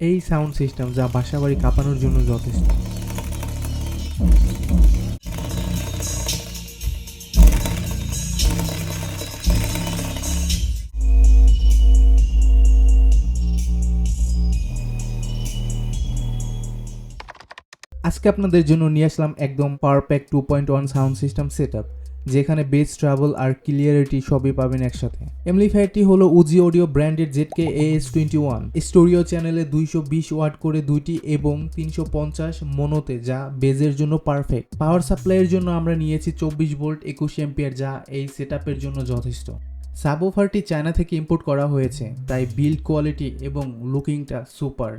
এই sound system যা বাসাবাড়ি কাঁপানোর জন্য যথেষ্ট। আজকে আপনাদের জন্য নিয়ে আসলাম একদম perfect two point one sound system set যেখানে বেস ট্রাভেল আর ক্লিয়ারিটি সবই পাবেন একসাথে। এমলিফায়ারটি হলো উজি অডিও ব্র্যান্ডের ZK AS twenty one. Stereo চ্যানেলে দুইশো বিশ ওয়াট করে দুইটি এবং তিনশো পঞ্চাশ মনোতে, যা বেজের জন্য পারফেক্ট। পাওয়ার সাপ্লাইয়ের জন্য আমরা নিয়েছি চব্বিশ ভোল্ট একুশ এম্পিয়ার যা এই সেট জন্য যথেষ্ট। সাবোফারটি চায়না থেকে ইম্পোর্ট করা হয়েছে, তাই বিল্ড কোয়ালিটি এবং লুকিংটা সুপার।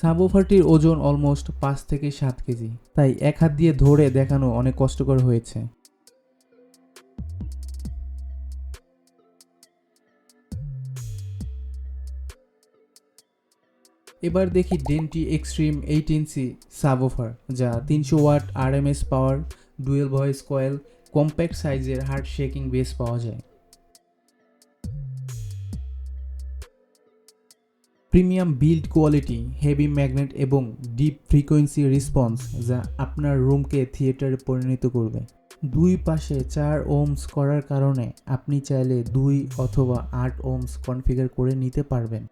সাবোফারটির ওজন অলমোস্ট পাঁচ থেকে সাত কেজি, তাই এক হাত দিয়ে ধরে দেখানো অনেক কষ্টকর হয়েছে। এবার দেখি ডেন্টি এক্সট্রিম এইট ইঞ্চি সাবোফার যা তিনশো watt RMS power, dual voice coil, compact সাইজের হার্ট শেকিং বেস পাওয়া যায়। Premium build quality, heavy magnet এবং ডিপ ফ্রিকোয়েন্সি রেসপন্স, যা আপনার রুমকে থিয়েটারে পরিণত করবে। দুই পাশে চার ওমস করার কারণে আপনি চাইলে দুই অথবা আট ওমস কনফিগার করে নিতে পারবেন।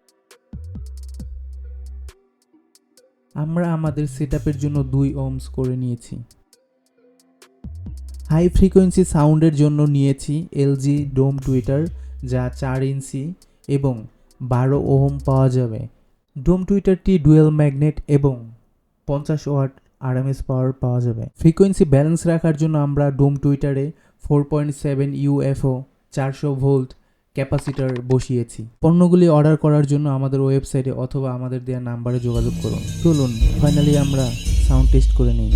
আমরা আমাদের সেটআপের জন্য দুই ওমস করে নিয়েছি। হাই ফ্রিকোয়েন্সি সাউন্ডের জন্য নিয়েছি এলজি ডোম টুইটার যা চার ইঞ্চি এবং বারো ওহম পাওয়া যাবে। ডোম টুইটারটি ডুয়েল ম্যাগনেট এবং পঞ্চাশ ওয়াট আরএমএস পাওয়ার পাওয়া যাবে। ফ্রিকোয়েন্সি ব্যালেন্স রাখার জন্য আমরা ডোম টুইটারে ফোর পয়েন্ট সেভেন ইউএফও চারশো ভোল্ট ক্যাপাসিটার বসিয়েছি। পণ্যগুলি অর্ডার করার জন্য আমাদের ওয়েবসাইটে অথবা আমাদের দেওয়া নাম্বারে যোগাযোগ করুন। চলুন, ফাইনালি আমরা সাউন্ড টেস্ট করে নিই।